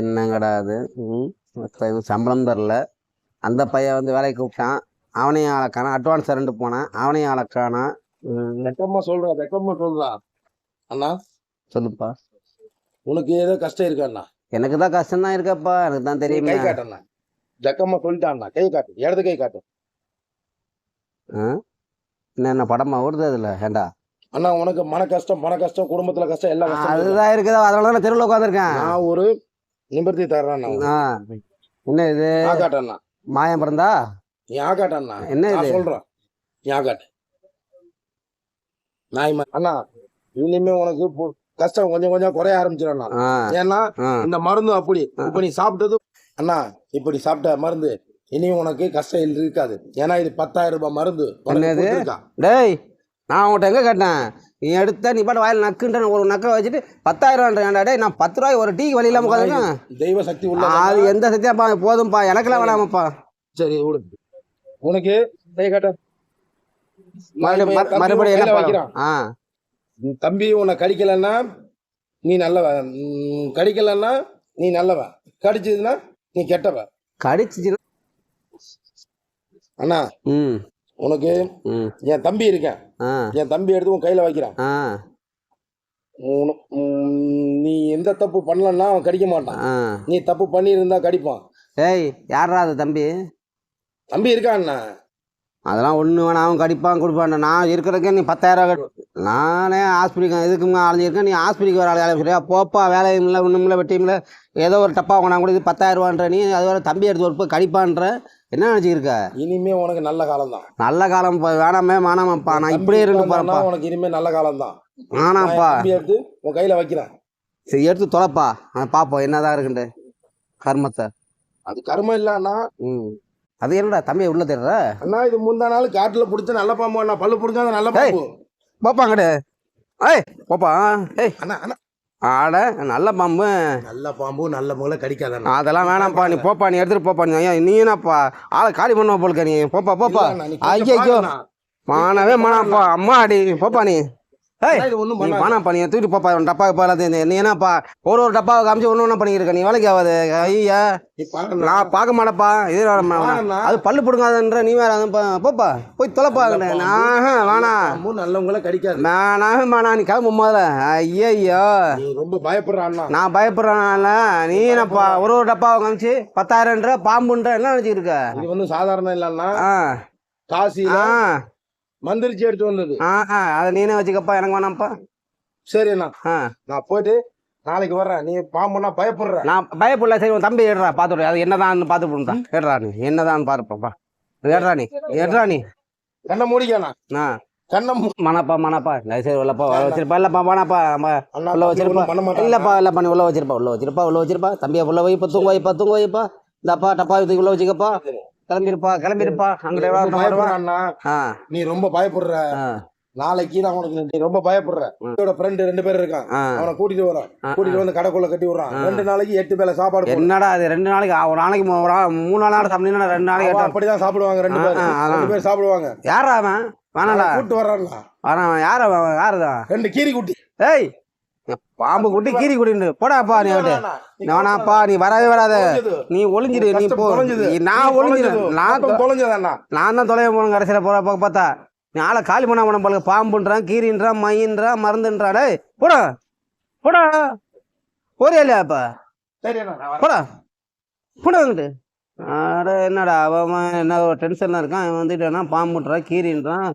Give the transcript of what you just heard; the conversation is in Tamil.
என்னங்கடா அது? சம்பளம் தரல. அந்த பையன் வந்து வேலைக்கு கூப்பிட்டான். அவனையும் ஆளக்கானா அட்வான்ஸ் ரெண்டு போனான். அவனையும் ஆளக்கானா வெக்கமா சொல்றா வெக்கமா சொல்றா. அண்ணா? சொல்லுப்பா. உனக்கு ஏதோ கஷ்டம் இருக்கா அண்ணா. எனக்கு தான் கஷ்டம் தான் இருக்கப்பா. எனக்கு தான் தெரியுமே. கை காட்டண்ணா ஜக்கம்மா சொல்லிட்டாண்ணா கை காட்டு. இடது கை காட்டு? என்ன என்ன படமா ஓடுது அதுல? ஏண்டா? அண்ணா உனக்கு மன கஷ்டம் மன கஷ்டம் குடும்பத்துல கஷ்டம் எல்லா கஷ்டம் இருக்கு. அதுதான் இருக்குதா. அதனால தான் நான் தெருவில் உட்காந்துருக்கேன் நான் ஒரு நிமிர்த்தி தர்றேன் என்ன இது? ஆ காட்டண்ணா மாயம் பிறந்தா? நீ ஆ காட்டண்ணா என்ன இது? சொல்றேன். நீ ஆ காட்டு நாய் மா- அண்ணா இனிமே உனக்கு கஷ்டம் கொஞ்சம் கொஞ்சம் குறைய ஆரம்பிச்சிடண்ணா ஏன்னா இந்த மருந்து அப்படி. இப்ப நீ சாப்பிட்டது அண்ணா இப்படி சாப்பிட்ட மருந்து இனி உனக்கு கஷ்டம் இருக்காது. ஏன்னா இது பத்தாயிரம் ரூபாய் மருந்து. டேய் நான் உன்கிட்ட எங்கே கேட்டேன்? நீ எடுத்த நீ பாட்டு வாயில் நக்குன்ற ஒரு நக்கை வச்சுட்டு பத்தாயிரம்ன்றா டேய் நான் பத்து ரூபாய் ஒரு டீ வழி இல்லாமல் உட்காந்துருக்கேன். தெய்வ சக்தி உள்ள அது எந்த சத்தியாப்பா போதும்ப்பா எனக்கெல்லாம் வேணாமப்பா சரி விடு. உனக்கு மறுபடியும் என்ன. ஆ. உன் தம்பி உன்னை கடிக்கலன்னா நீ நல்லவன் கடிக்கலன்னா நீ நல்லவன் கடிச்சதுன்னா நீ கெட்டவன் கடிச்சிச்சுன்னா அண்ணா ம். உனக்கு என் தம்பி இருக்கேன். ஆ. என் தம்பி எடுத்து உன் கையில வைக்கிறான். நீ எந்த தப்பு பண்ணலன்னா அவன் கடிக்க மாட்டான். ஆ. நீ தப்பு பண்ணியிருந்தா கடிப்பான். டேய் யாரா அது தம்பி? தம்பி இருக்காண்ணா அதெல்லாம் ஒன்று வேணாம். அவன் கடிப்பான் கொடுப்பான். நான் இருக்கிறதுக்கே நீ பத்தாயிரம் நானே ஆஸ்பத்திரிக்கு இதுக்கு அலைஞ்சிருக்கேன் நீ ஆஸ்பத்திரிக்கு வர வேலை சரியா போப்பா வேலையும் இல்லை ஒன்றும் இல்லை வெட்டியும் இல்லை. ஏதோ ஒரு டப்பா கொண்டாந்து கூட இது பத்தாயிரம் ரூபான்ற நீ அது தம்பி எடுத்து ஒரு கடிப்பான்ற. என்ன நினச்சிருக்க இனிமே உனக்கு நல்ல காலம் தான் நல்ல காலம் வேணாமே வேணாமாப்பா நான் இப்படியே இருந்து பாருப்பா உனக்கு இனிமே நல்ல காலம் தான் தம்பி எடுத்து உன் கையில வைக்கிறேன். சரி எடுத்து தொலைப்பா. நான் பார்ப்போம் என்னதான் இருக்குன்ட்டு. கர்மத்தை. அது கர்மம் இல்ல அண்ணா. ம். அது என்னடா தம்பியை உள்ள தேடுற? அண்ணா இது முந்தா நாள் காட்டுல பிடிச்ச நல்ல பாம்பு அண்ணா. பல்லு பிடிக்காத நல்ல. பாம்பு. போப்பாங்கடு ஏய் போப்பா. ஏய் அண்ணா அண்ணா. ஆட நல்ல பாம்பு. நல்ல பாம்பு நல்ல முகல கடிக்காத அதெல்லாம் வேணாம்ப்பா நீ போப்பா நீ எடுத்துட்டு போப்பா நீ ஐயா நீ என்னப்பா ஆளை காலி பண்ணுவ போலுக்க நீ. போப்பா போப்பா. ஐயோ பாருண்ணா. மானவே மானாப்பா. அம்மா அடி போப்பா நீ. வேணாம்ப்பா நீ தூக்கிட்டு போப்பா உன் டப்பாவை போலாது நீ என்னப்பா ஒரு ஒரு டப்பாவை காமிச்சு ஒன்று ஒன்றா பண்ணிக்கிருக்க நீ வேலைக்கு ஆகாது ஐயா. நான் பார்க்க மாட்டேப்பா இது. அது பல்லு பிடுங்காதன்ற நீ வேற போப்பா போய் தொலைப்பா. நான் பாம்பு நல்லவங்கள கடிக்காது. நானாக வேணா நீ கிளம்பு முதல்ல ஐயோ ரொம்ப பயப்படுற அண்ணா நான் பயப்படுறேன்ல நீ என்னப்பா ஒரு ஒரு டப்பாவை காமிச்சு பத்தாயிரம்ன்ற பாம்புன்ற என்ன நினச்சிக்கிட்டு இருக்க? இது வந்து சாதாரண இல்லன்னா ஆ. மந்திரிச்சு எடுத்து வந்தது. ஆ ஆ அதை நீனே வச்சுக்கப்பா எனக்கு வேணாம்ப்பா. சரி அண்ணா. ஆ. நான் போயிட்டு நாளைக்கு வர்றேன். நீ பாம்புன்னா பயப்படுற. நான் பயப்படல சரி உன் தம்பி ஏடுறா பார்த்துடு அது என்னதான்னு பார்த்து போடுறா ஏடுறா நீ. என்னதான்னு பாருப்பாப்பா ஏடுறா நீ. ஏடுறா நீ. கண்ணை மூடிக்கண்ணா ஆ. கண்ணை மூ- மனப்பா மனப்பா. இல்லை சரி உள்ளப்பா உள்ள வச்சிருப்பா. இல்லப்பா நம்ம அண்ணா உள்ள வச்சிருப்பா. இல்லப்பா இல்லப்பா நீ உள்ள வச்சிருப்பா உள்ள வச்சிருப்பா. உள்ள வச்சிருப்பா தம்பியா உள்ள வைப்பா தூங்க வைப்பா தூங்க வைப்பா இந்தப்பா டப்பா தூக்கி உள்ள வச்சுக்கப்பா. கிளம்பிருப்பா கிளம்பிருப்பா ஆ. நீ ரொம்ப பயப்படுற. நாளைக்கு நான் உனக்கு நீ ரொம்ப பயப்படுற. என்னோட ஃப்ரெண்டு ரெண்டு பேர் இருக்கான். அவனை கூட்டிட்டு வரான் கூட்டிட்டு வந்து கடைக்குள்ள கட்டி விடுறான். ரெண்டு நாளைக்கு எட்டு பேல சாப்பாடு. என்னடா அது ரெண்டு நாளைக்கு ஒரு நாளைக்கு மூணு நாள் சாப்பிட்டீங்கன்னா ரெண்டு நாளைக்கு அப்படிதான் சாப்பிடுவாங்க ரெண்டு பேர். ரெண்டு பேர் சாப்பிடுவாங்க. யாரா அவன்? வேணாடா கூட்டு வர்றான்ல வரான் யார் அவன்? யாருதான் ரெண்டு கீரி குட்டி ஏய் பாம்பு குட்டி கீரி குட்டின்னு. போடாப்பா நீ அவட்டு வேணாப்பா நீ வரவே வராத. நீ ஒளிஞ்சிடு நீ போ. நான் ஒளிஞ்சிடு. நான் தொலைஞ்சதண்ணா நான் தான் தொலைய போகணும் கடைசியில் பக்கம் பார்த்தா. நீ ஆளை காலி பண்ண போன பாருங்க. பாம்புன்றான் கீரின்றான் மையின்றான் மருந்துன்றான் டேய் போடா. போடா. போறியா இல்லையா அப்ப? சரி அண்ணா நான் வரேன். போடா. போடா அட என்னடா அவன் என்ன ஒரு டென்ஷனில் இருக்கான். அவன் வந்துட்டானா பாம்புன்றான் கீரின்றான்